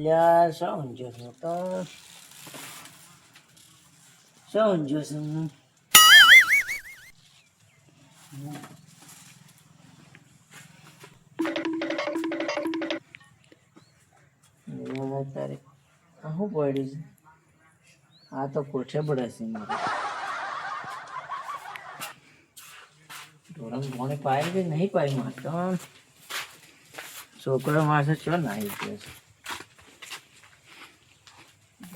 અલ્યા, શું ઊંઝો છું તો? શું ઊંઝો છું? તારીખ તારે આ શું આ તો કોઠે પડે છે મારે. ઢોરણ મોને પાય કે નહીં પાય મારે તો? છોકરો મારશે ચો નાહી ગયો છે?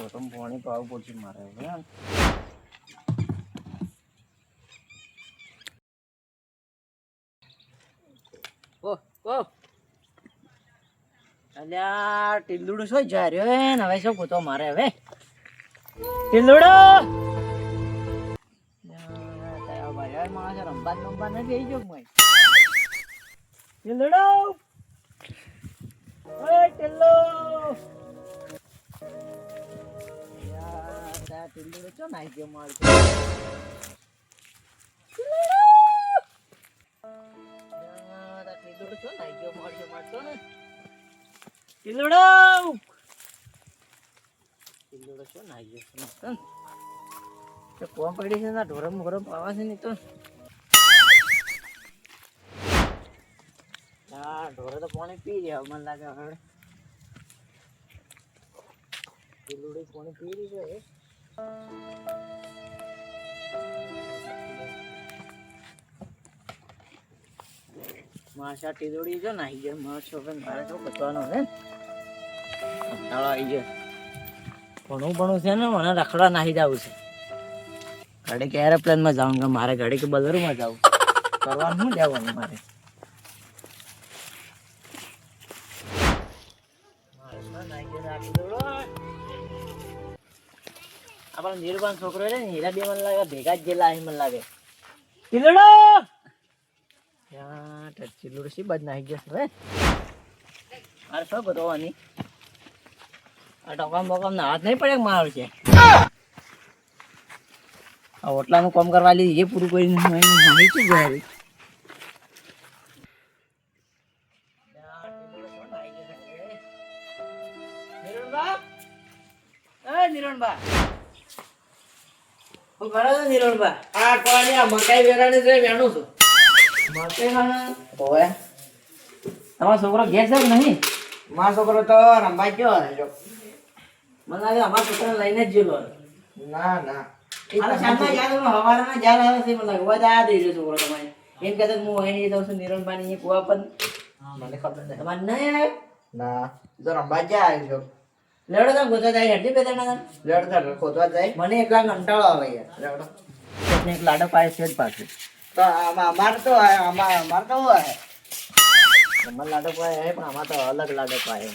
ઢોરણ તો આવું પડશે મારે હવે ઓહ ઓહ અલ્યા ટીલુડું શું જાય રહ્યો હે? ને હવે શું યાર તારા ચો નાઈ ગયો ને ટીલુડો ટીલુડો ચો નાઈ પડી છે ના ઢોરમ મોરમ પાવા છે ને તો. હા ઢોરે તો પાણી પી રહ્યા, મને લાગે હવે. ટીલુડી પાણી પી રહ્યું છે માસા ટીલુડી જો નાહી ગયો માછો છોકરો મારે તો બચવાનો હે કંટાળો આવી ગયો. ઘણું ભણવું છે ને, મને રખડા નાહી જવું છે. ઘડી કે એરોપ્લેનમાં જાઉં કે મારે ગાડી કે બલરમાં જાઉં કરવાનું શું જવાનું મારે? આપણો નિર્વાણ છોકરો રે હીરા બે મન લાગે, ભેગા જ ગયેલા મને લાગે. ચીલડો યાર ચીલડો શી બાજ નાખી ગયો હવે મારે શું બતાવવાની આ ટોકામ બોકામ ના હાથ નહીં પડે મારું છે આ ઓટલાનું કામ કરવા લીધી એ પૂરું કરીને નાહી છે જાય નિરણબા છો નિરણબા આ કોની મકાઈ વેરાણી છે વેણું છું. મકે ખાના ઓય તમારો છોકરો ઘેર છે કે નહીં? મારો છોકરો તો રમવા ગયો જો. મને લાગે અમારા છોકરાને લઈને જ ગયો ના ના. અરે તો શાંતમાં યાદ હવારમાં જ્યાં આવે છે મને લાગે. બધા આ દઈ રહ્યો છોકરો તમારે. એમ કહેતા હું અહીં જઉં છું નિરણબાની કુવા પર? મને ખબર નથી તમારે નહીં ના. તો રમવા જો લેવડો તમે ગોતા જાય હેઠી બે ત્રણ લડતા ખોતવા જાય. મને એકલા કંટાળો આવે યાર. લડો. એક લાડો પાય છે જ પાછું. તો આમાં અમાર તો અમાર અમાર તો તમારે લાડો પાય હે પણ આમાં તો અલગ લાડો પાય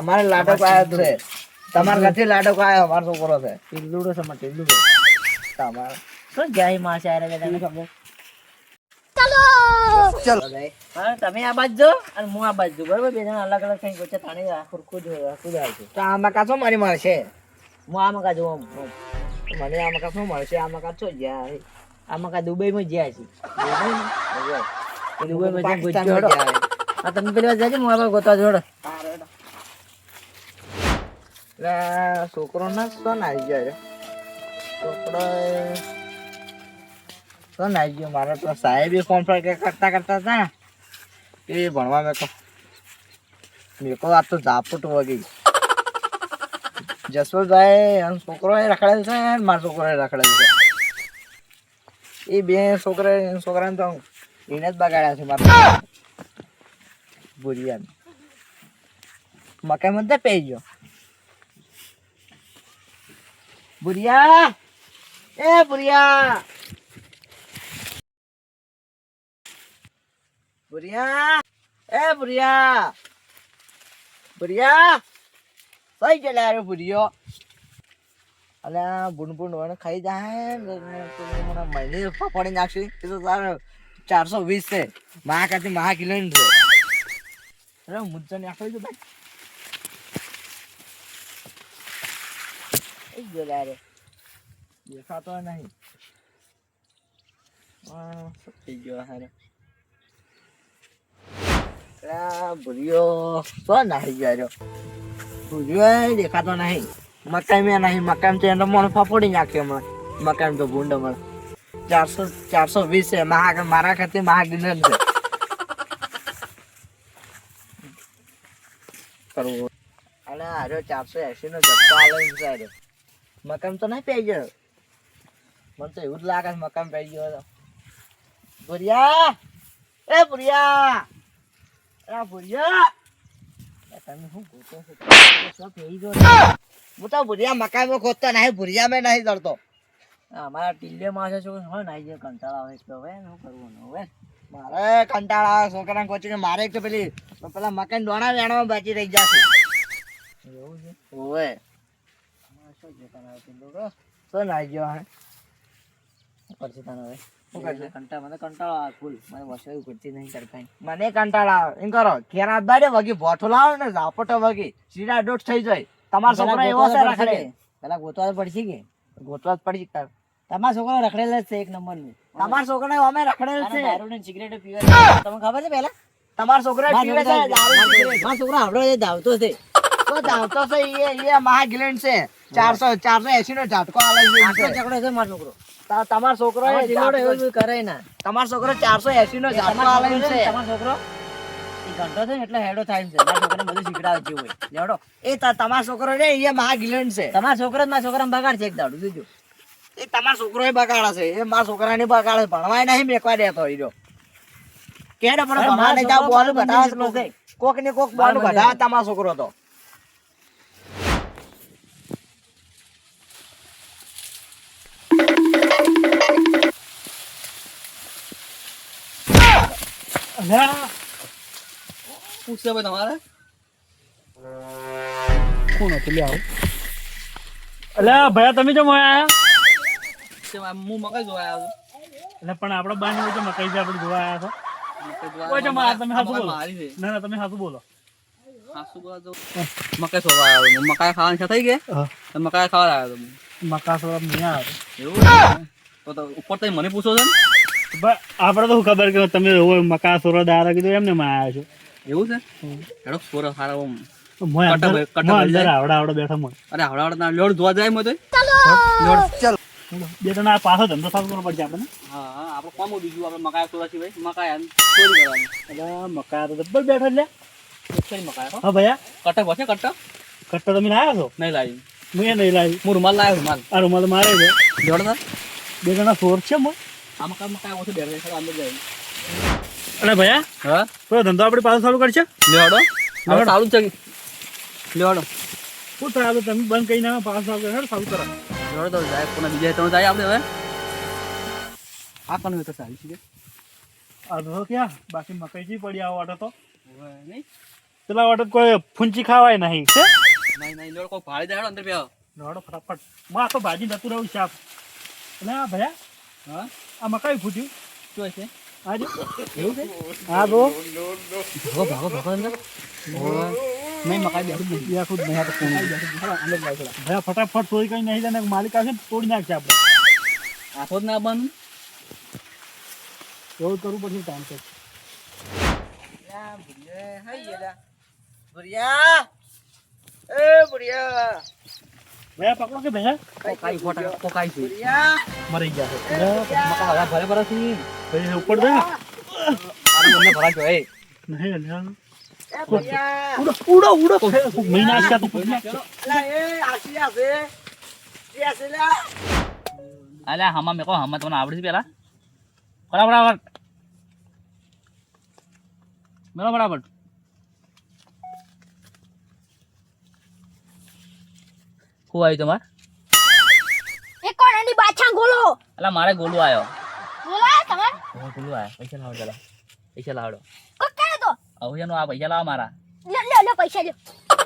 અમારે લાડો પાયો છે. તમારે નથી લાડો પાયો અમારો છોકરો છે. ટીલુડો છે મારે ટીલુડો તમારે. શું જાય આરે બે તને ખબર? ચલો હા તમે આ બાજુ અને હું આ બાજુ બરાબર? બે જણા અલગ અલગ કઈ ગોચે તાણી આખું ખુદ ખુદ આવ્યું છે. તો આમાં શું મારી મળશે? હું આમાં મકા જોવા મને મને આમાં શું મળશે? આમાં કાચો જ્યાં આમાં કા દુબઈમાં જ્યાં છે. દુબઈમાં? હડો. આ તમે પેલી વાર જાજો હું આ ગોતા જોડો. એટલે છોકરો ના સોન આવી ગયો છે. છોકરો સોન નાઈ ગયો. મારે તો સાહેબે ફોન પર કે કરતા કરતા હતા. એ ભણવા મેં કહો મેં કહો આ તો ઝાપટ વગી જસવંતભાઈ એનો છોકરો એ રખડેલ છે મારો છોકરો એ રખડેલ છે. એ બે છોકરા છોકરાને તો એને જ બગાડ્યા છે મારા ભૂરિયા મકાઈ મત પે ગયો. ભૂરિયા! એ ભૂરિયા! ભૂરિયા એ ભૂરિયા ભૂરિયા કઈ ગયેલા રે ભૂરિયો અલ્યા બુન બુન વણ ખાઈ જાય ને મહિને પડી નાખશે. એ તો તારે ચારસો વીસ છે. મહા કાથી મહા કિલો છે. અરે મુદ્દો નાખો તો ભાઈ. ગયેલા રે. દેખાતો નહીં. થઈ ગયો હારે? ભૂરિયો શું નાહી ગયો? ભૂરિયો દેખાતો નહીં. મકાઈ મેં નહીં, મકાઈ તો એનો મને ફફોડી નાખ્યો હમણાં મકાઈ તો ભૂંડ હમણાં ચારસો ચારસો વીસ છે. મહા, મારા ખાતે મહાડિનર છે. કરવું. અલે આર્યો ચારસો એસી નો જથ્થો આલે છે મકાન તો નહીં પી ગયો. મને તો એવું જ લાગે મકાન પી ગયો ભૂરિયા! એ ભૂરિયા! ભૂરિયા તમે શું ગોતો છો? પેઈ ગયો હું તો ભૂરિયા મકાનમાં ખોદતો નહીં ભૂરિયા મેં નહીં આ અમારા ટીલે માસે છે હોય નાઈ જાય કંટાળા આવે તો હવે, શું કરવું હવે? મારે કંટાળા આવે, છોકરાને કોચીને મારે એક તો પેલી, પેલા મકાન દોણા વેણવામાં બાકી રહી જશે એવું છે? ઓવે. શું હવે ટીલો નાઈ ગયો હે પછી તને હવે? મને કંટાળો આવે એમ કરો ઘેર આબાડે વગી ભોઠો લાવો ને ઝાપટો વગી. સીધા દોઢ થઈ જાય. તમારો છોકરો એવો છે રખડે પેલા ગોતવા પડશે કે? ગોતવા જ પડી તાર. તમારા છોકરો રખડેલ જ છે એક નંબરનું તમારો છોકરો અમે રખડેલ છે. દારૂ ને સિગરેટ પીવે તમને ખબર છે પેલા તમારો છોકરો પીવે છે દારૂ. છોકરો આવડો છે ધાવતો છે. તો ધાવતો છે એ એ મહાગિલેન્ડ છે. ચારસો ચારસો એસી નો ઝાટકો આલે છે છે. છે મારો છોકરો. તમારો છોકરો એવું કરે ના. તમારો છોકરો ચારસો એસી નો ઝાટકો તમારો આલે છે. છે, તમારો છોકરો? ઘંટો છે એટલે હેડો થાય છે. મારા છોકરાને બધું શીખડાવે જેવું હોય. લેવડો એ તમારો છોકરો રે એ મહાગિલેન્ડ છે. તમારા છોકરો જ મારા છોકરાને બગાડ છે એક દાડું જોજો. એ તમારા છોકરો એ બગાડે છે. એ મારા છોકરાને બગાડે ભણવાય નહીં મેકવા દેતો હીરો કેડે પણ ભણવા નહીં જાવ બોલ કોક ને કોક બોલ જેટલો. તમારો છોકરો તો. પૂછશે ભાઈ તમારે? કોણ હતું? લે આવું. અલ્યા ભયા તમે જો તે હું મકાઈ જોવા આવ્યો એટલે પણ આપડે બાની વચ્ચે મકાઈ છે આપણે જોવા આવ્યા છો. છું ઓય તમે હાચું બોલો. છે. ના ના તમે સાચું બોલો. મકાઈ જોવા આવ્યો મકાઈ ખાવાની થઈ ગઈ? મકાઈ ખાવા આવ્યો મકા સોરા નહીં આવ્યો એવું? તો ઉપર તો મને પૂછો છો ને આપણે તો શું ખબર કે તમે મકા સોરો દારા કીધું એમને માં આવ્યા છો. એવું છે? એડો સોરો સારા અંદર. આવડા આવડા બેઠા મોય અરે હવડા હવડા લોડ ધોવા જાય મતો લોડ ચાલ બે આ પાછો ધંધો સારું કરવો પડશે આપણે હા હા આપણે કોમ બીજું આપણે મકાઈ સોરા સિવાય મકાઈ ચોરી કરવાની તો ડબ્બલ બેઠા લે કઈ મકાઈ હો ભૈયા કટક વસે કટક કટ્ટા તમે લાવ્યા છો નહીં લાવી મેં નહીં લાવી હું રૂમાલ લાવ્યો રૂમાલ આ રૂમાલ મારે છે જોડતા બે જણા સોર છે મોય આ કામ મકાઈ ઓછું ડેર અંદર જાય અરે ભૈયા? હા? તો ધંધો આપણે પાછો ચાલુ કરશે? લેવાડો. હવે સારું છે. લેવાડો. શું થાય આપણે તમે બંધ કરીને ના પાછો ચાલુ કરે ચાલુ કરો. લેવાડો તો જાય કોને બીજા ત્રણ જાય આપણે હવે. આ કોણ તો સારી છે? આ તો ક્યાં? બાકી મકાઈ જી પડી આ વાટો તો? નહીં. પેલા વાટો કોઈ ફૂંચી ખાવાય નહીં છે નહીં નહીં લેવડો કોઈ ભાડે જાય અંદર બે લેવાડો ફટાફટ. માં તો ભાજી નતું રહ્યું શાક. એટલે ભયા? હા? આ મકાઈ ફૂટ્યું? જોઈ છે. આજે એવું છે? હા બો ભાગો ભાગો ભાગો અંદર નહીં મકાઈ બેઠું નહીં આખું નહીં તો કોણ ભયા ફટાફટ તોડી કઈ નહીં જાય માલિક આવશે તોડી નાખશે આપણે. આખો જ ના બંધ. એવું કરવું પછી ટાઈમ છે. ભુરિયા. એ ભૂરિયા. ભયા પકડો કે ભયા કોકાઈ ફોટા કોકાઈ છે મરી ગયા છે. મકા બધા ભરે ભરે છે. ભયા ઉપર દે આને મને ભરા જો એ નહીં અલ્યા. ઉડો ઉડો ઉડો મહિના છે તો પૂછ નાખશે. અલા એ આસી આસે એ આસે લા. હમા મેકો હમા તમને આવડે છે પેલા? બરાબર બરાબર બરાબર શું આવ્યું તમારે? એ કોણ? બાછા ગોલો અલા મારે ગોલું આવ્યો બોલાય તમાર? હું ગોલું આવ્યો પૈસા લાવો પૈસા લાવડો. કક્કા તો. હવે આ પૈસા લાવો મારા. લે લે લે પૈસા લે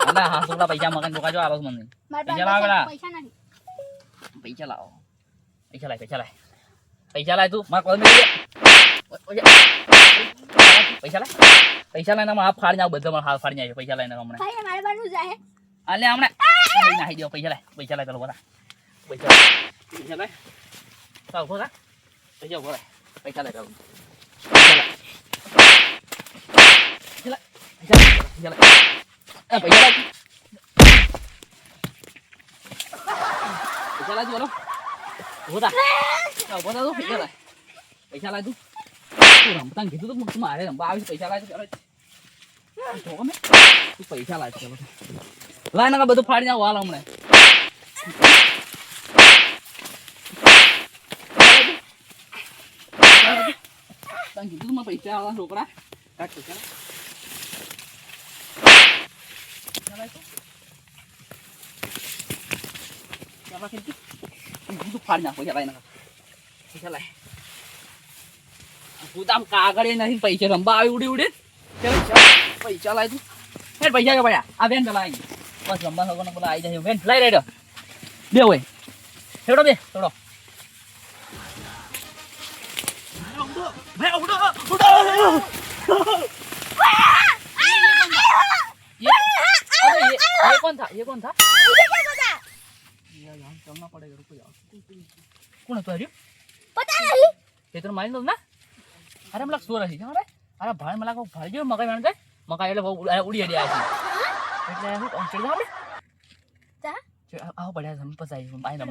અલા હા છોકરા પૈસા મગન બોકા આવો મને. પૈસા લાવ પેલા. પૈસા નથી. પૈસા લાવો. પૈસા લાય પૈસા લાય. પૈસા લાય તું મારા કોલ પૈસા લાય. પૈસા લાઈને હાથ ફાડી નાખ બધા મારા હાથ ફાડી જાય પૈસા લાઈને હમણાં. મારે જાય હમણાં. નાખી નાખી દો પૈસા લાય પૈસા લાય પેલો બધા પૈસા લાય પૈસા લાય ચાલ ઊભો થા પૈસા ઊભો લાય પૈસા લાય પેલો પૈસા લાય પૈસા લાય પૈસા લાય. આ પૈસા લાય. પૈસા લાય તું, હાલો. ઊભો થા. આ ઊભો થા તું, પૈસા લાય. પૈસા લાય તું. તું રમતા ને કીધું તું, તું મારે રમવા આવીશ, પૈસા લાય તું, ચાલો. તું જોવો ને? તું પૈસા લાય ના બધું ફાડી નાખ હાલ હમણાં. તને કીધું તું પૈસા આવવાના છોકરા. કાઢ પૈસા ફાડી નાખ પૈસા લાય ના તું તો આમ કાગળ એ નથી પૈસા રંબા આવી ઉડી ઉડી પૈસા લાય તું. પૈસા કે ભાઈ આ. બેન પેલા આવી બસ રંબા સગો પેલા આવી જાય બેન લઈ રેડો બે હોય હેડો બે થોડો ये अरे ये ये कौन था ये कौन था यार यहाँ चलना पड़ेगा रुको यार कौन है तो हरियो પતા નહીં ये तो मारी दो ना अरे मला सोर आहे अरे अरे भाई मला को भाई जो मका म्हणते मका એટલે બહુ ઉડી અડી આવી એટલે હું કોણ ચડી આપણે જા. આવો પડ્યા જમ પસાઈ બાઈ નમ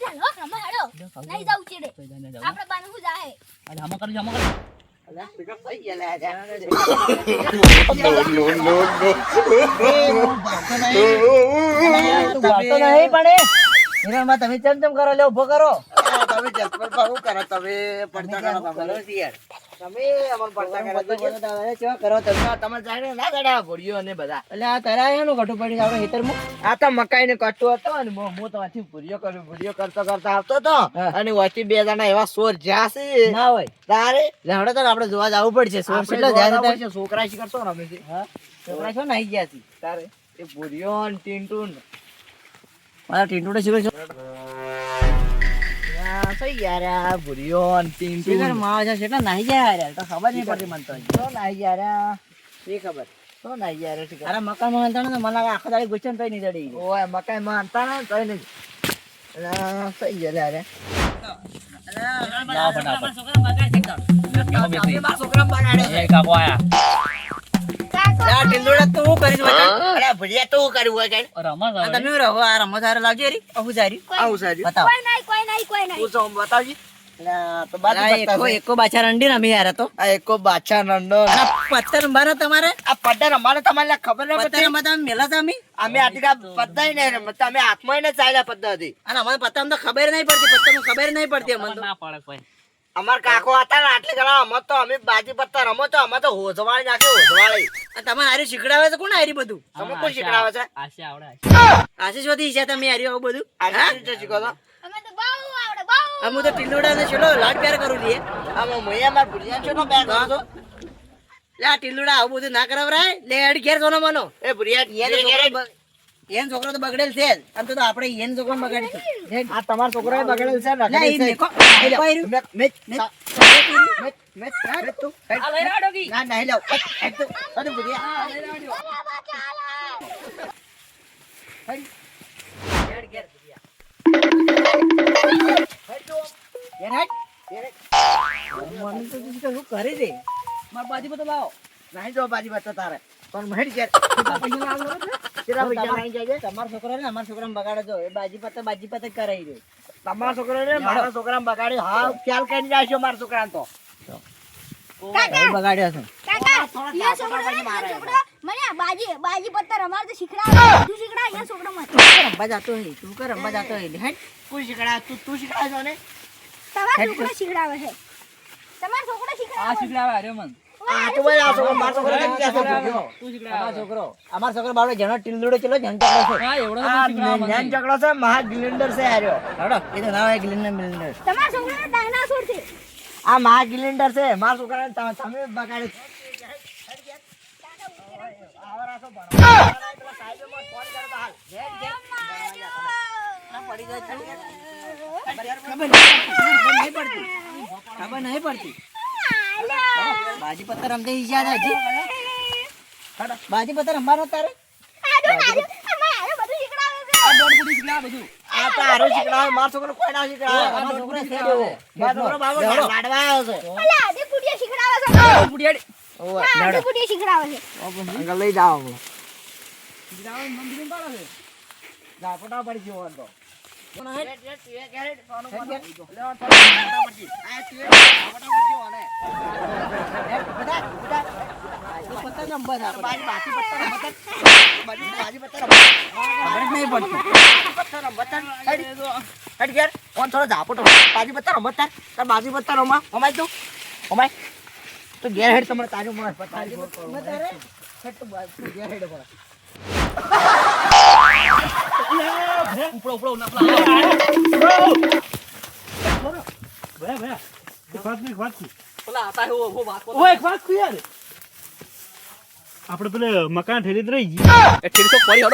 ચાલો રમા હેડો નહીં જાવ ચીડે આપણે બાનું શું જાહે અરે આમાં કરી આમાં કરી તમે ચમ ચમ કરો લે ઊભો કરો તમે જસપર કરો તમે પડતા કરો યાર તમે અમને પડતા કરો તો બધું બધું કરો તમે. તમે જાણે ના ગડા ભોળિયો અને બધા. એટલે આ તારા એનું કટુ પડી આપણે હેતરમાં આ તો મકાઈ ને કટુ હતો અને હું હું તો વાંચી ભૂરિયો કર્યો ભૂરિયો કરતો કરતા આવતો હતો. અને વચ્ચે બે જણા એવા સોર ના હોય. તારે? લેવડો તો આપણે જોવા જવું પડશે. સોર કેટલો જાય જવું છોકરા શી કરતો રમે છે હા. છોકરા છો નાઈ ગયા છે. તારે? એ ભૂરિયો ને ટીન્ટુ ને. મારા ટીંટુડે શું છો? યાર આ ભૂરિયો ને ટીન્ટુ શિખર માવા છે કેટલા નાઈ ગયા યાર. તો ખબર નહીં પડતી મને તો. તો નાઈ યાર આ. શી ખબર? તો યાર શી ખબર? અરે મકાનમાં તો મને લાગે આખો દાડી ગુચન તો નહીં દડી ઓય મકાઈ માનતા ને તોય નહીં. અલા, ગયા લે અરે લાવ ફટાફટ કેવો બેસી છોકરા બગાડે એ કાકો આયા. કાકો આ ટીંડુડા તું હું કરીશ બતાવ અરે ભૂરિયા તો હું તમે રહો આ રમત હારે લાવજો રી. અહુ જારી આવું સારી બતાવો. કોઈ નહીં કોઈ નહીં કોઈ નહીં. બતાવજી. ખબર ન પત્તર પડતી રમવા તમે અમે આટલા પદ્ધા નહીં પડતી પત્તર ખબર નહીં પડતી અમાર કાકો હતા ને આટલે ઘણા અમે તો અમે બાજી પત્તા રમો તો અમે તો હોજવાળી નાખે હોજવાળી. આ તમે હારી શીખડાવે છે કોણ હારી બધું? તમે કોણ શીખડાવે છે? આશી આવડે આશી. શોધી છે તમે હારી આવું બધું? આ રીતે શીખો તો અમે તો બહુ આવડે બહુ આ તો ટીલુડા ને છેલો લાડ પ્યાર કરું લીએ અમે મોયા માર ભૂલિયા છેલો બે કરો છો. લે આ ટીલુડા આવું બધું ના કરાવરાય. લે હેડ ઘેર સોનો મનો એ ભૂલિયા ઘેર એનો છોકરો તો બગડેલ છે આમ તો તો આપણે એનો છોકરો બગાડી છે. આ તમારો છોકરો બગડેલ છે રખડેલ છે. મેં- મેં- મેં- મેં- તું. આ લઈ રાડો કી ના નહીં લાવ હેડ તું. અરે ભૂલિયા હેડ. ઘેર ઘેર હેડ. મને તો શું કરે છે? માર બાજી બધો લાવો. નહીં જો બાજી બતા તારે. પણ મહેડ જાય? તમારો ને અમારા છોકરાને બગાડે એ બાજી પત્તા બાજી પત્તા કરાવી રહ્યો તમારા છોકરા ને મારા છોકરા બગાડી. હા ખ્યાલ કરી નાખ્યો મારા છોકરા તો. છે. છોકરો છોકરો બાજી બાજી પત્તા અમારે તો શીખડાવે. તું શીખડાવે યે છોકરો મને. રમવા જતો તું કર રમવા જતો હેડ. કોઈ શીખડા તું તું શીખડા છો ને? તમારો છોકરો શીખડાવે છે. તમારો છોકરો આ શીખડાવે શીખડાવે અરે મન. અમારો છોકરો બાવડો જણો ટીલુડો ચલો જન ઝઘડો છે. મહા ગ્લિન્ડર છે આર્યો એ તો ના હોય ગ્લિન્ડર તમારો છોકરો ડાયનાસોર છે આ મહા ગ્લિન્ડર છે મારા તમે બગાડે ખબર નહીં પડતી ખબર નહીં પડતી. બાજી પત્તર રમતે ઈજા થાય હડો બાજી પત્તા રમવાનો તારે? લઈ જાઓ. પડી આજો આ દોઢ કુડી શીખડાવે બધું આ તો આરો હેડ તમારે છોકરો કોઈ ના શીખડાવે હેડ છોકરો છે જ એવો. મારો છોકરો બાબો લેવડો. લાડવા ઉપડો, ઉપડો, ભયા ભયા નહીં. પેલા મકાન ઠેરી રહી ગઈ